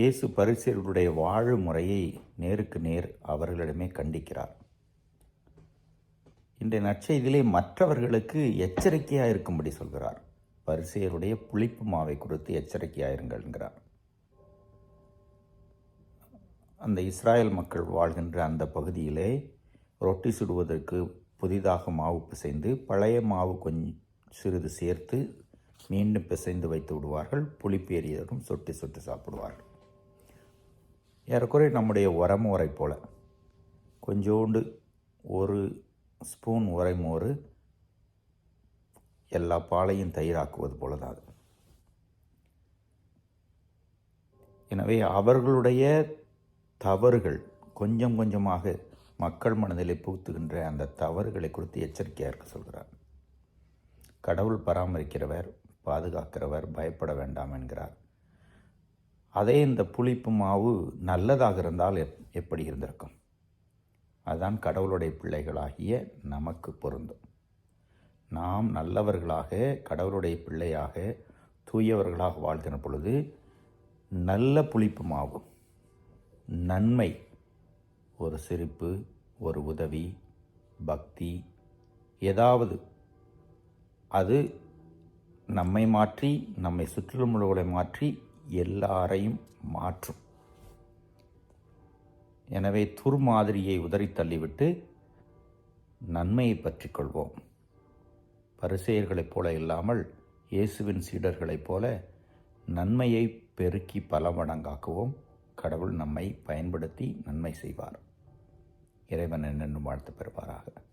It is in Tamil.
இயேசு பரிசேயர்களுடைய வாழும் முறையை நேருக்கு நேர் அவர்களிடமே கண்டிக்கிறார். இன்றைய நற்செய்தியிலே மற்றவர்களுக்கு எச்சரிக்கையாக இருக்கும்படி சொல்கிறார். பரிசேயருடைய புளிப்பு மாவை குறித்து எச்சரிக்கையாக இருங்கள் என்கிறார். அந்த இஸ்ராயல் மக்கள் வாழ்கின்ற அந்த பகுதியிலே ரொட்டி சுடுவதற்கு புதிதாக மாவு பிசைந்து பழைய மாவு கொஞ்சம் சிறிது சேர்த்து மீண்டும் பிசைந்து வைத்து விடுவார்கள். புளிப்பேறியதும் சொட்டி சொட்டி சாப்பிடுவார்கள். ஏறக்குறைய நம்முடைய உரம் உரை போல். கொஞ்சோண்டு ஒரு ஸ்பூன் உரைமோர் எல்லா பாலையும் தயிராக்குவது போல தான் அது எனவே அவர்களுடைய தவறுகள் கொஞ்சம் கொஞ்சமாக மக்கள் மனதிலே புகுத்துகின்ற அந்த தவறுகளை குறித்து எச்சரிக்கையாக இருக்க சொல்கிறார். கடவுள் பராமரிக்கிறவர் பாதுகாக்கிறவர் பயப்பட வேண்டாம் என்கிறார். அதே இந்த புளிப்பு மாவு நல்லதாக இருந்தால் எப் எப்படி இருந்திருக்கும்? அதுதான் கடவுளுடைய பிள்ளைகளாகிய நமக்கு பொருந்தும். நாம் நல்லவர்களாக கடவுளுடைய பிள்ளையாக தூயவர்களாக வாழ்கிற பொழுது நல்ல புளிப்பு மாவு நன்மை ஒரு சிரிப்பு ஒரு உதவி பக்தி ஏதாவது அது நம்மை மாற்றி நம்மை சுற்றிலும் உள்ளவர்களை மாற்றி எல்லாரையும் மாற்றும். எனவே துர்மாதிரியை உதறி தள்ளிவிட்டு நன்மையை பற்றி கொள்வோம். பரிசெயர்களைப் போல இல்லாமல் இயேசுவின் சீடர்களைப் போல நன்மையை பெருக்கி பல மடங்காக்குவோம் கடவுள் நம்மை பயன்படுத்தி நன்மை செய்வார். இறைவன் என்னென்னும் வாழ்த்து பெறுவாராக.